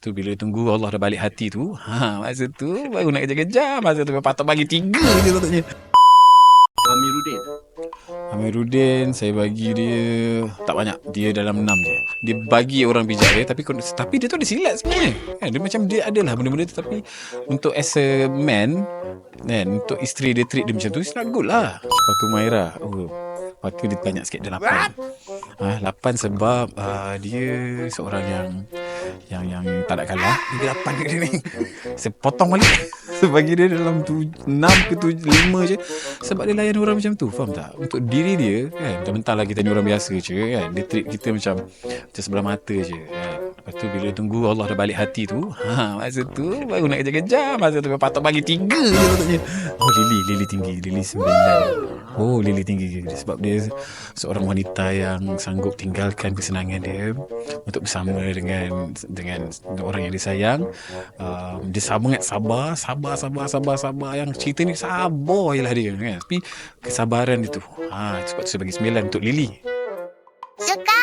Tu bila tunggu Allah dah balik hati tu, ha masa tu baru nak kejar-kejar, masa tu patut bagi tiga je patutnya. Amiruddin. Amiruddin saya bagi dia tak banyak. Dia dalam enam je. Dia bagi orang bijak dia tapi tapi dia tu ada silat sebenarnya. Kan dia macam dia adalah benda-benda tu tapi untuk as a man kan untuk isteri dia treat dia macam tu it's not good lah. Pakai Maira. Oh, pakai dia banyak sikit dia lapan. Ah, lapan sebab uh, dia seorang yang yang yang tak nak kalah. Dia lapan dia ni. Saya potong balik. Saya bagi dia dalam tu enam ke tujuh lima je. Sebab dia layan orang macam tu faham tak? Untuk diri dia kan? Dah mentah lah kita ni orang biasa je kan? Dia treat kita macam macam sebelah mata je kan? Lepas tu bila tunggu Allah dah balik hati tu ha masa tu baru nak kejar-kejar. Masa tu patut bagi tiga je oh Lily. Lily tinggi. Lily sembilan. Oh Lily tinggi. Sebab dia seorang wanita yang sanggup tinggalkan kesenangan dia untuk bersama dengan dengan orang yang disayang um, dia sangat sabar sabar sabar sabar sabar. Yang cerita ni sabar lah dia kan? Tapi kesabaran dia tu ha tu saya bagi sembilan untuk Lily. Suka.